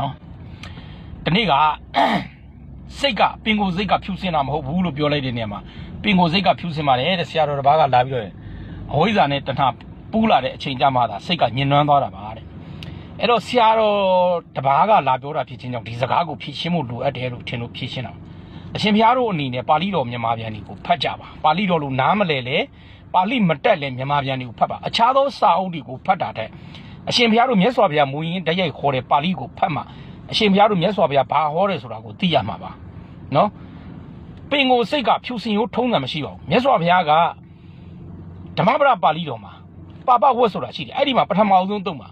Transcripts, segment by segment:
နော်ဒီနေ့ကစိတ်ကပင်ကိုယ်စိတ်ကဖြူစင်တာမဟုတ်ဘူးလို့ပြောလိုက်တဲ့နေရာမှာပင်ကိုယ်စိတ်ကဖြူစင်ပါတယ်တဲ့ဆရာတော်တစ်ပါးကလာပြီးတော့အဝိဇ္ဇာနဲ့တဏှာပူးလာတဲ့အချိန်ကြမှာသာစိတ်ကညှဉ်းနှွမ်းသွားတာပါတဲ့အဲ့တော့ဆရာတော်တစ်ပါးကလာပြောတာဖြစ်ချင်းကြောင့်ဒီစကားကိုဖြည့်ရှင်းဖို့လိုအပ်တယ်လို့ထင်လို့ဖြည့်ရှင်းတာအရှင်ဘုရားတို့အနေနဲ့ပါဠိတော်မြန်မာပြန်တွေကိုဖတ်ကြပါပါဠိတော်လို့နားမလဲလေပါဠိမတက်လဲမြန်မာပြန်တွေကိုဖတ်ပါအခြားသောစာအုပ်တွေကိုဖတ်တာတဲ့ အရှင်ဘုရားတို့မြတ်စွာဘုရားမူရင်းတရိုက်ခေါ်တဲ့ပါဠိကိုဖတ်မှအရှင်ဘုရားတို့မြတ်စွာဘုရားဘာဟောတယ်ဆိုတာကိုသိရမှာပါနော်ပင်ကိုစိတ်ကဖြူစင်ရိုးထုံးတယ်မရှိပါဘူးမြတ်စွာဘုရားကဓမ္မပဒပါဠိတော်မှာပါပဝတ်ဆိုတာရှိတယ်အဲ့ဒီမှာပထမအောင်ဆုံးသုံးပါ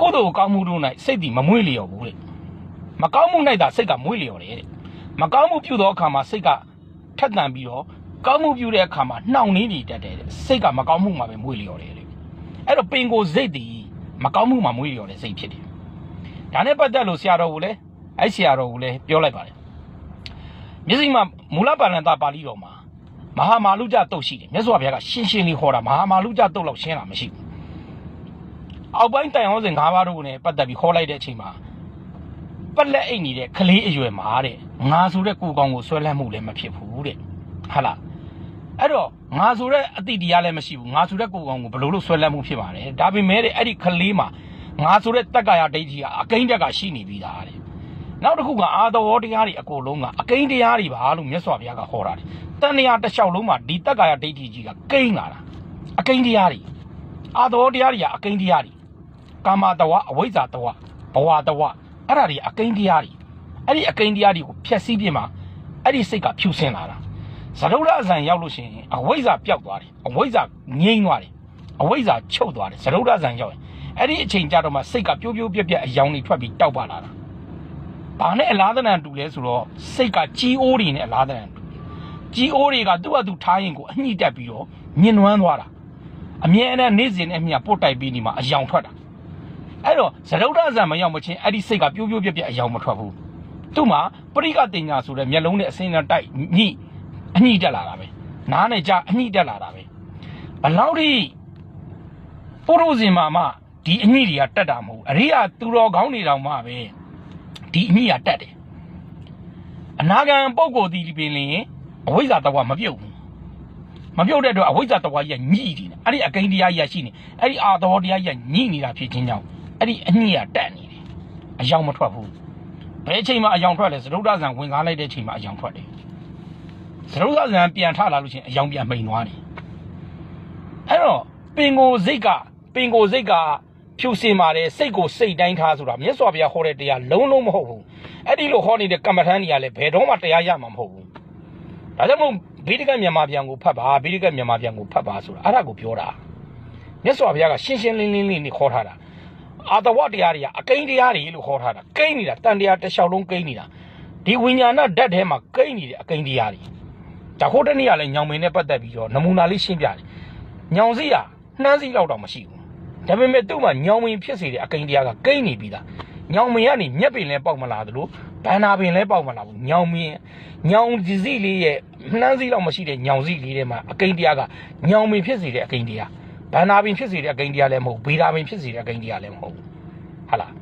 ကိုယ်တော်ကောင်းမှုတို့၌စိတ်တည်မမွေ့လျော်ဘူးတဲ့မကောင်းမှု၌သာစိတ်ကမွေ့လျော်တယ်တဲ့မကောင်းမှုပြုသောအခါမှာစိတ်ကထက်သန်ပြီးတော့ကောင်းမှုပြုတဲ့အခါမှာနှောင့်နှေးနေတတ်တယ်တဲ့စိတ်ကမကောင်းမှုမှာပဲမွေ့လျော်တယ်တဲ့ အဲ့တော့ပင်ကိုစိတ်တည်မကောင်းမှုမှာမွေ့လျော်တဲ့စိတ်ဖြစ်တယ်ဒါနဲ့ပတ်သက်လို့ဆရာတော်ကလည်းအဲ့ဆရာတော်ကလည်းပြောလိုက်ပါတယ်မျက်စိမှာမူလပါဠိတာပါဠိတော်မှာမဟာမာလုကျတုတ်ရှိတယ်မြတ်စွာဘုရားကရှင်းရှင်းလေးဟောတာမဟာမာလုကျတုတ်လောက်ရှင်းတာမရှိဘူးအောက်ပိုင်းတိုင်ဟောစဉ်၅ပါးတို့နဲ့ပတ်သက်ပြီးခေါ်လိုက်တဲ့အချိန်မှာပက်လက်အိတ်နေတဲ့ကလေးအရွယ်မှာတဲ့ငါဆိုတဲ့ကိုယ်ကောင်ကိုဆွဲလန်းမှုလည်းမဖြစ်ဘူးတဲ့ဟာလား အဲ့တော့ငါဆိုတဲ့အတိတရားလည်းမရှိဘူးငါဆိုတဲ့ကိုယ်ကောင်ကိုဘယ်လိုလုပ်ဆွဲလန်းမှုဖြစ်ပါလဲဒါပေမဲ့တဲ့အဲ့ဒီကလေးမှာငါဆိုတဲ့တက္ကရာဒိဋ္ဌိကအကိန်းတက်ကရှိနေပြီသားတဲ့နောက်တစ်ခုကအာတော်တရားတွေအကုန်လုံးကအကိန်းတရားတွေပါလို့မြတ်စွာဘုရားကဟောတာတယ်တန်တရားတစ်လျှောက်လုံးမှာဒီတက္ကရာဒိဋ္ဌိကြီးကကိန်းလာတာအကိန်းတရားတွေအာတော်တရားတွေကအကိန်းတရားတွေကာမတဝအဝိဇ္ဇာတဝဘဝတဝအဲ့ဒါတွေအကိန်းတရားတွေအဲ့ဒီအကိန်းတရားတွေကိုဖျက်ဆီးပြမှာအဲ့ဒီစိတ်ကဖြူစင်လာတာ ဇရုဒ္ဓဇံရောက်လို့ရှိရင်အဝိဇ္ဇာပျောက်သွားတယ်အဝိဇ္ဇာငြိမ့်သွားတယ်အဝိဇ္ဇာချုပ်သွားတယ်ဇရုဒ္ဓဇံရောက်ရင်အဲ့ဒီအချိန်ကြတော့မှစိတ်ကပြိုးပြိုးပြက်ပြက်အယောင်တွေထွက်ပြီးတောက်ပါလာတာဘာနဲ့အလားတန်တူလဲဆိုတော့စိတ်ကကြီးအိုးတွေနဲ့အလားတန်တူကြီးအိုးတွေကသူ့အတူထားရင်ကိုအညှိတက်ပြီးတော့ညှဉ်းနှွမ်းသွားတာအမြဲတမ်းနေ့စဉ်နဲ့မြပုတ်တိုက်ပြီးနေမှာအယောင်ထွက်တာအဲ့တော့ဇရုဒ္ဓဇံမရောက်မချင်းအဲ့ဒီစိတ်ကပြိုးပြိုးပြက်ပြက်အယောင်မထွက်ဘူးသူ့မှာပရိကတင်ညာဆိုတဲ့မျက်လုံးနဲ့အစင်းနဲ့တိုက်ညှိ အညှိတက်လာတာပဲနားနဲ့ကြအညှိတက်လာတာပဲဘလောက်ထိပုရုဇဉ်မှာမှဒီအညှိတွေကတက်တာမဟုတ်ဘူးအရိယာသူတော်ကောင်းနေတောင်မှပဲဒီအညှိကတက်တယ်အနာဂံပုဂ္ဂိုလ်ဒီပင်လင်အဝိဇ္ဇာတဝမပြုတ်ဘူးမပြုတ်တဲ့အတွက်အဝိဇ္ဇာတဝကြီးကညှိနေတယ်အဲ့ဒီအကိန်းတရားကြီးကရှိနေအဲ့ဒီအာတော်တရားကြီးကညှိနေတာဖြစ်ခြင်းကြောင့်အဲ့ဒီအညှိကတက်နေတယ်အယောင်မထွက်ဘူးဘယ်အချိန်မှအယောင်ထွက်လဲသရုဒ္ဓဇံဝင်ကားလိုက်တဲ့အချိန်မှအယောင်ထွက်တယ် သရုဒ္ဓဇံပြန်ထလာလို့ရှိရင်အယောင်ပြန်မိန်သွားတယ်အဲ့တော့ပင်ကိုစိတ်ကပင်ကိုစိတ်ကဖြူစင်ပါတယ်စိတ်ကိုစိတ်တိုင်းထားဆိုတာမြတ်စွာဘုရားဟောတဲ့တရားလုံးလုံးမဟုတ်ဘူးအဲ့ဒီလိုဟောနေတဲ့ကမ္မထမ်းတွေကလည်းဘယ်တော့မှတရားရမှာမဟုတ်ဘူးဒါကြောင့်မို့ဗိဓိကမြန်မာပြန်ကိုဖတ်ပါဗိဓိကမြန်မာပြန်ကိုဖတ်ပါဆိုတာအဲ့ဒါကိုပြောတာမြတ်စွာဘုရားကရှင်းရှင်းလင်းလင်းလေးနေခေါ်ထားတာအာတဝတရားတွေကအကိန်းတရားတွေလို့ခေါ်ထားတာကိန်းနေတာတန်တရားတစ်လျှောက်လုံးကိန်းနေတာဒီဝိညာဏဓာတ်ထဲမှာကိန်းနေတဲ့အကိန်းတရားတွေ ဒါခိုးတနေ့ကလည်းညောင်မင်းနဲ့ပတ်သက်ပြီးတော့နမူနာလေးရှင်းပြတယ်ညောင်စီးကနှမ်းစီးလောက်တော့မရှိဘူးဒါပေမဲ့သူ့မှာညောင်မင်းဖြစ်စေတဲ့အကိန်းတရားကကိန်းနေပြီးသားညောင်မင်းကနေမျက်ပင်လဲပေါက်မလာသလိုဘန္နာပင်လဲပေါက်မလာဘူးညောင်မင်းညောင်ဒီစီလေးရဲ့နှမ်းစီးလောက်မရှိတဲ့ညောင်စီးလေးထဲမှာအကိန်းတရားကညောင်မင်းဖြစ်စေတဲ့အကိန်းတရားဘန္နာပင်ဖြစ်စေတဲ့အကိန်းတရားလည်းမဟုတ်ဗေဒာပင်ဖြစ်စေတဲ့အကိန်းတရားလည်းမဟုတ်ဘူးဟာလား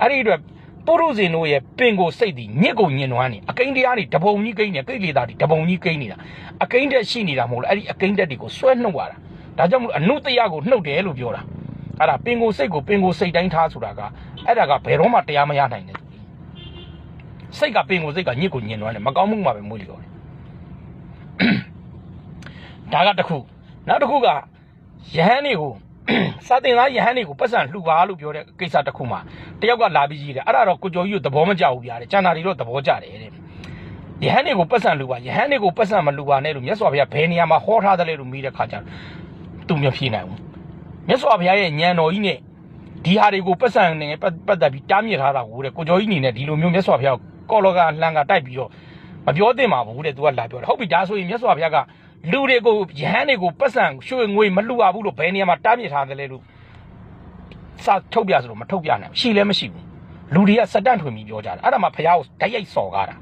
အဲ့ဒီအတွက် ပုရုဇဉ်တို့ရဲ့ပင်ကိုစိတ်ဒီညစ်ကိုညင်နွမ်းနေအကိန်းတရားတွေတပုံကြီးကိန်းနေကိလေသာတွေတပုံကြီးကိန်းနေတာအကိန်းတက်ရှိနေတာမဟုတ်လားအဲ့ဒီအကိန်းတက်တွေကိုဆွဲနှုတ်ရတာဒါကြောင့်မလို့အနုတရားကိုနှုတ်တယ်လို့ပြောတာအဲ့ဒါပင်ကိုစိတ်ကိုပင်ကိုစိတ်တိုင်းထားဆိုတာကအဲ့ဒါကဘယ်တော့မှတရားမရနိုင်တဲ့သူစိတ်ကပင်ကိုစိတ်ကညစ်ကိုညင်နွမ်းတယ်မကောင်းမှုမှပဲမွေးလျော်တယ်ဒါကတခုနောက်တစ်ခုကယဟန်တွေကို စာတင်သားယဟန်တွေကိုပတ်စံလှူပါလို့ပြောတဲ့ကိစ္စတစ်ခုမှာတယောက်ကလာပြီးကြီးတယ်အဲ့ဒါတော့ကိုကျော်ကြီးကိုသဘောမကျဘူးဗျာတဲ့ကျန်တာတွေတော့သဘောကျတယ်တဲ့ယဟန်တွေကိုပတ်စံလှူပါယဟန်တွေကိုပတ်စံမလှူပါနဲ့လို့မြတ်စွာဘုရားဘယ်နေရာမှာဟောထားတယ်လဲလို့မေးတဲ့ခါကျတော့သူမဖြေနိုင်ဘူးမြတ်စွာဘုရားရဲ့ဉာဏ်တော်ကြီးနဲ့ဒီဟာတွေကိုပတ်စံနဲ့ပတ်သက်ပြီးတားမြစ်ထားတာကိုတဲ့ကိုကျော်ကြီးအနေနဲ့ဒီလိုမျိုးမြတ်စွာဘုရားကောလောကလှန်ကတိုက်ပြီးတော့မပြောသင့်ပါဘူးတဲ့သူကလာပြောတယ်ဟုတ်ပြီဒါဆိုရင်မြတ်စွာဘုရားက လူတွေကိုရဟန်းတွေကိုပတ်စံရွှေငွေမလှူရဘူးလို့ဘယ်နေရာမှာတားမြစ်ထားတယ်လဲလို့စာထုတ်ပြဆိုတော့မထုတ်ပြနိုင်ရှိလည်းမရှိဘူးလူတွေကစတန့်ထွင်ပြီးပြောကြတာအဲ့ဒါမှဘုရားကိုဓာတ်ရိုက်စော်ကားတာ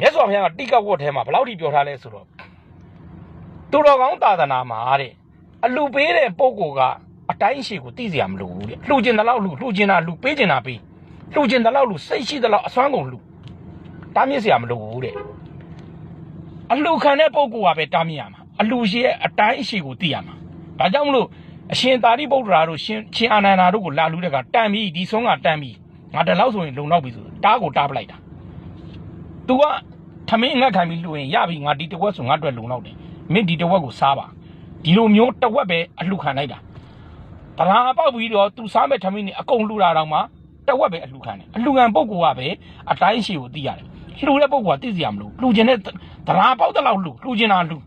မြတ်စွာဘုရားကတိကဝတ်ထဲမှာဘယ်လောက်ထိပြောထားလဲဆိုတော့သူတော်ကောင်းသာသနာမှာတဲ့အလူပေးတဲ့ပုံကိုကအတိုင်းရှိကိုသိစရာမလိုဘူးတဲ့လှူကျင်တဲ့လောက်လှူလှူကျင်တာလှူပေးကျင်တာပေးလှူကျင်တဲ့လောက်လှူစိတ်ရှိတဲ့လောက်အစွမ်းကုန်လှူတားမြစ်စရာမလိုဘူးတဲ့ အလှူခံတဲ့ပုံကူကပဲတားမြစ်ရမှာအလှူရှိရဲ့အတိုင်းအရှိကိုသိရမှာဒါကြောင့်မလို့အရှင်သာရိပုတ္တရာတို့ရှင်ရှင်အာနန္ဒာတို့ကိုလာလှူတဲ့ကတန်ပြီးဒီဆုံးကတန်ပြီးငါတလောက်ဆိုရင်လုံလောက်ပြီဆိုတားကိုတားပလိုက်တာ तू ကထမင်းငတ်ခံပြီးလှူရင်ရပြီငါဒီတစ်ဝက်ဆိုငါအတွက်လုံလောက်တယ်မင်းဒီတစ်ဝက်ကိုစားပါဒီလိုမျိုးတစ်ဝက်ပဲအလှူခံလိုက်တာတရာပေါက်ပြီးတော့သူစားမဲ့ထမင်းนี่အကုန်လှူတာတော့မှတဝက်ပဲအလှူခံတယ်အလှူခံပုဂ္ဂိုလ်ကပဲအတိုင်းရှိကိုသိရတယ်လှူတဲ့ပုဂ္ဂိုလ်ကသိစရာမလိုလှူခြင်းနဲ့ တရာပေါက်တဲ့လောက်လှူလှူခြင်းတာလှူ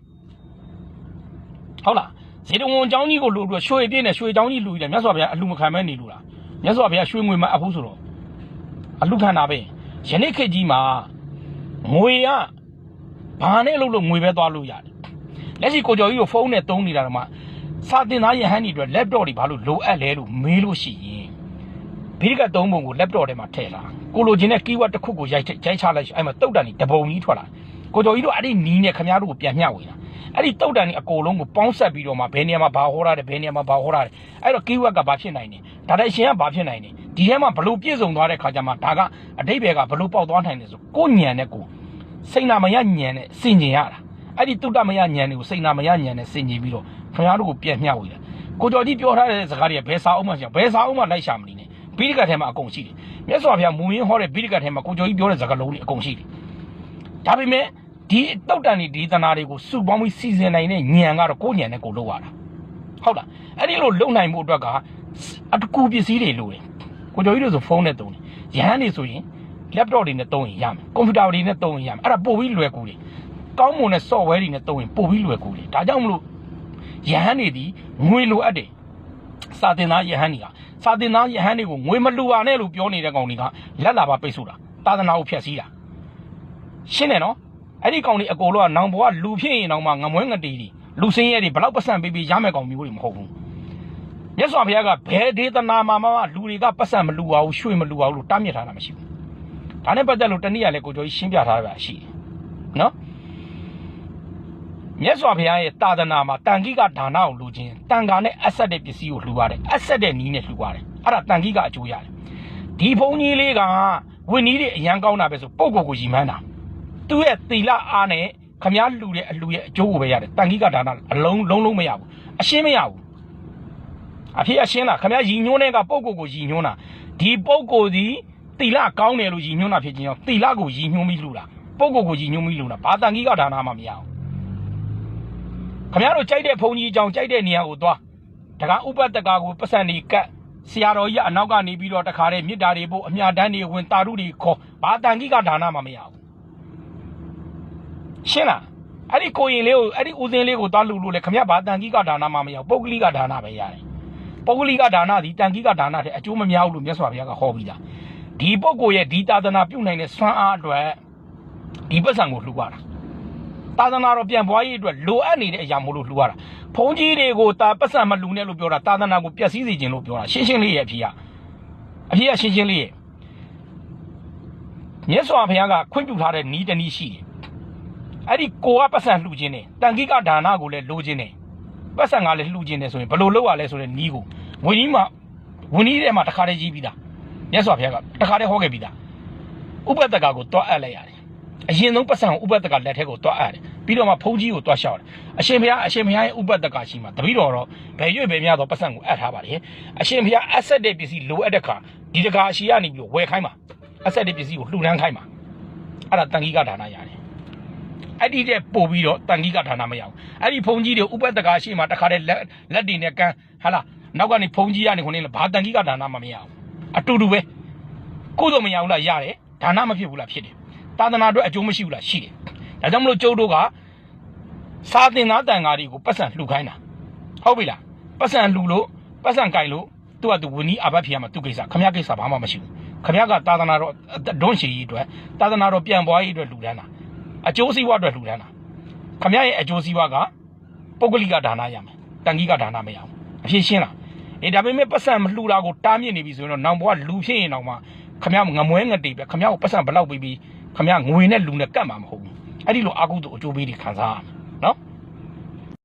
ဟုတ်လားဇေတဝန်เจ้าကြီးကိုလှူပြီးတော့ရွှေပြည့်နဲ့ရွှေเจ้าကြီးလှူရတယ်မြတ်စွာဘုရားအလှူမခံမဲနေလို့လားမြတ်စွာဘုရားရွှေငွေမအပ်ဘူးဆိုတော့အလှူခံတာပဲယနေ့ခေတ်ကြီးမှာငွေကဘာနဲ့လို့လို့ငွေပဲသွားလို့ရတယ်လက်ရှိကိုကျော်ကြီးကိုဖုန်းနဲ့တုံးနေတာတော့မှ စာတင်သားယဟန်ဒီအတွက် laptop တွေဘာလို့လိုအပ်လဲလို့မေးလို့ရှိရင်ဘိရိကသုံးပုံကို laptop ထဲမှာထည့်လာကိုလိုချင်တဲ့ keyword တစ်ခုကိုရိုက်ရိုက်ချလိုက်အဲ့မှာတုတ်တန်ကြီးတပုံကြီးထွက်လာ ကိုကျော်ကြီးတို့အဲ့ဒီနီးနဲ့ခင်ဗျားတို့ကိုပြန်မျှဝေတာအဲ့ဒီတုတ်တန်ကြီးအကုန်လုံးကိုပေါင်းဆက်ပြီးတော့မှဘယ်နေရာမှာဘာဟောရတယ်ဘယ်နေရာမှာဘာဟောရတယ်အဲ့တော့ keyword ကဘာဖြစ်နိုင်နေဒါတိုက်ရှင်ကဘာဖြစ်နိုင်နေဒီထဲမှာဘလို့ပြည့်စုံသွားတဲ့ခါကျမှဒါကအတိတ်ဘယ်ကဘလို့ပေါက်သွားနိုင်တယ်ဆိုကိုညံနဲ့ကိုစိတ်နာမရညံနဲ့စင်ကျင်ရတာအဲ့ဒီတုတ္တမယညံတွေကိုစိတ်နာမရညံနဲ့စင်ကျင်ပြီးတော့ခင်ဗျားတို့ကိုပြန်မျှဝေတာကိုကျော်ကြီးပြောထားတဲ့စကားတွေကဘယ်စာအုပ်မှရှိဘယ်စာအုပ်မှလိုက်ရှာမနေနဲ့ဘိရိကတ်ထဲမှာအကုန်ရှိတယ်မြတ်စွာဘုရားမူရင်းဟောတဲ့ဘိရိကတ်ထဲမှာကိုကျော်ကြီးပြောတဲ့စကားလုံးတွေအကုန်ရှိတယ်ဒါပေမဲ့ ဒီတောက်တန်ဒီဒီသနာတွေကိုစုပေါင်းပြီးစီစဉ်နိုင်တဲ့ညံကတော့ကိုညံနဲ့ကိုလောက်ရတာဟုတ်လားအဲ့ဒီလိုလုံနိုင်မှုအတွက်ကအတကူပစ္စည်းတွေလိုတယ်ကိုကျော်ကြီးတို့ဆိုဖုန်းနဲ့တုံးတယ်ရဟန်းတွေဆိုရင် laptop တွေနဲ့တုံးရင်ရမယ်ကွန်ပျူတာတွေနဲ့တုံးရင်ရမယ်အဲ့ဒါပို့ပြီးလွယ်ကူတယ်ကောင်းမွန်တဲ့ software တွေနဲ့တုံးရင်ပို့ပြီးလွယ်ကူတယ်ဒါကြောင့်မလို့ယဟန်နေသည်ငွေလိုအပ်တယ်စာတင်သားယဟန်နေကစာတင်သားယဟန်တွေကိုငွေမလူပါနဲ့လို့ပြောနေတဲ့ကောင်တွေကလက်လာပါပိတ်ဆို့တာသာသနာကိုဖျက်ဆီးတာရှင်းတယ်နော် အဲ့ဒီကောင်တွေအကုန်လုံးကနောင်ဘဝလူဖြစ်ရင်တော့မှငမွဲငတေးတွေလူစင်းရဲတွေဘလောက်ပတ်စံပေးပြီးရမယ်ကောင်မျိုးတွေမဟုတ်ဘူးမြတ်စွာဘုရားကဘယ်ဒေသနာမှာမှလူတွေကပတ်စံမလူပါဘူးရွှေမလူပါဘူးလို့တားမြစ်ထားတာမရှိဘူးဒါနဲ့ပတ်သက်လို့တနည်းအားလည်းကိုကျော်ကြီးရှင်းပြထားတာရှိတယ်နော်မြတ်စွာဘုရားရဲ့တာသနာမှာတန်ခိကဒါနကိုလူချင်းတန်ခါနဲ့အဆက်တဲ့ပစ္စည်းကိုလှူရတယ်အဆက်တဲ့နီးနဲ့လှူရတယ်အဲ့ဒါတန်ခိကအကျိုးရတယ်ဒီဘုန်းကြီးလေးကဝင်းနီးတွေအရန်ကောင်းတာပဲဆိုပုံကိုယ်ကိုရည်မှန်းတာ သူ့ရဲ့သီလအားနဲ့ခမားလှူတဲ့အလှူရဲ့အကျိုးကိုပဲရတယ်တန်ခိကဒါနအလုံးလုံးလုံးမရဘူးအရှင်းမရဘူးအဖေအရှင်းလားခမားရည်ညွှန်းတဲ့ကပုံကိုယ်ကိုရည်ညွှန်းတာဒီပုံကိုယ်ဒီသီလကောင်းတယ်လို့ရည်ညွှန်းတာဖြစ်ခြင်းကြောင့်သီလကိုရည်ညွှန်းပြီးလှူတာပုံကိုယ်ကိုရည်ညွှန်းပြီးလှူတာဘာတန်ခိကဒါနမှမရဘူးခင်ဗျားတို့ကြိုက်တဲ့ဘုံကြီးအကြောင်းကြိုက်တဲ့နေရာကိုသွားတကားဥပတ္တကာကိုပတ်စံနေကတ်ဆရာတော်ကြီးကအနောက်ကနေပြီးတော့တခါတည်းမြစ်တာတွေပို့အမြတန်းတွေဝင်တာရုတွေခေါ်ဘာတန်ကြီးကဒါနမှမရဘူး ရှင်းလားအဲ့ဒီကိုရင်လေးကိုအဲ့ဒီဦးစင်းလေးကိုသွားလူလို့လေခင်ဗျားဘာတန်ကြီးကဒါနမှမရဘူးပုဂ္ဂလိကဒါနပဲရတယ်ပုဂ္ဂလိကဒါနဒီတန်ကြီးကဒါနတဲ့အကျိုးမများဘူးလို့မြတ်စွာဘုရားကဟောပြီးသားဒီပုဂ္ဂိုလ်ရဲ့ဒီသာသနာပြုနိုင်တဲ့စွမ်းအားအတွက်ဒီပတ်စံကိုလှူရတာသာသနာတော်ပြန်ပွားရေးအတွက်လိုအပ်နေတဲ့အရာမို့လို့လှူရတာဘုန်းကြီးတွေကိုတာပတ်စံမလှူနဲ့လို့ပြောတာသာသနာကိုပျက်စီးစေခြင်းလို့ပြောတာရှင်းရှင်းလေးရဲ့အဖြစ်ကအဖြစ်ကရှင်းရှင်းလေးရဲ့မြတ်စွာဘုရားကခွင့်ပြုထားတဲ့နီးတနည်းရှိတယ် အဲ့ဒီကိုကပတ်စံလှူခြင်းနဲ့တန်ခိကဒါနကိုလည်းလိုခြင်းနဲ့ပတ်စံကလည်းလှူခြင်းနဲ့ဆိုရင်ဘယ်လိုလုပ်ရလဲဆိုတဲ့နီးကိုဝင်းကြီးမှာဝင်းကြီးထဲမှာတခါတည်းကြီးပြီးသားမြတ်စွာဘုရားကတခါတည်းဟောခဲ့ပြီးသားဥပဒကကိုတွားအပ်လိုက်ရတယ်အရင်ဆုံးပတ်စံကိုဥပဒကလက်ထက်ကိုတွားအပ်တယ်ပြီးတော့မှဖုန်းကြီးကိုတွားလျှောက်တယ်အရှင်ဘုရားအရှင်ဘုရားရဲ့ဥပဒကရှိမှတပည့်တော်တော့ဘယ်ရွေ့ဘယ်များတော့ပတ်စံကိုအပ်ထားပါတယ်အရှင်ဘုရားအဆက်တဲ့ပစ္စည်းလိုအပ်တဲ့ခါဒီတကာအရှိကနေပြီးတော့ဝယ်ခိုင်းပါအဆက်တဲ့ပစ္စည်းကိုလှူဒန်းခိုင်းပါအဲ့ဒါတန်ခိကဒါနရတယ် အဲ့ဒီတဲ့ပို့ပြီးတော့တန်ခိကဒါနမရဘူးအဲ့ဒီဖုန်းကြီးတွေဥပဒကရှိမှတခါတည်းလက်လက်တွေနဲ့ကန်းဟာလားနောက်ကနေဖုန်းကြီးကနေခုနေဘာတန်ခိကဒါနမှမရဘူးအတူတူပဲကိုယ်တော့မရဘူးလားရတယ်ဒါနမဖြစ်ဘူးလားဖြစ်တယ်သာသနာအတွက်အကျိုးမရှိဘူးလားရှိတယ်။ဒါကြောင့်မလို့ကျုပ်တို့ကစာသင်သားတန်ဃာတွေကိုပတ်စံလှူခိုင်းတာဟုတ်ပြီလားပတ်စံလှူလို့ပတ်စံကြိုင်လို့သူကသူဝင်းကြီးအဘတ်ဖီရမှာသူကိစ္စခမရကိစ္စဘာမှမရှိဘူးခမရကသာသနာတော်ဒွန်းရှိကြီးအတွက်သာသနာတော်ပြန်ပွားရေးအတွက်လှူဒန်းတာ အကျိုးစီးပွားအတွက်လှူဒန်းတာခမရရဲ့အကျိုးစီးပွားကပုဂ္ဂလိကဒါနရမယ်တန်ကြီးကဒါနမရဘူးအဖြစ်ရှင်းလားအေးဒါပေမဲ့ပတ်စံမလှူတာကိုတားမြစ်နေပြီဆိုရင်တော့နောင်ဘဝလူဖြစ်ရင်တော့မှခမရငမွဲငတေပဲခမရကိုပတ်စံဘလောက်ပြီးပြီးခမရငွေနဲ့လူနဲ့ကတ်မှာမဟုတ်ဘူးအဲ့ဒီလိုအာကုသို့အကျိုးပေးတွေခံစားရမယ်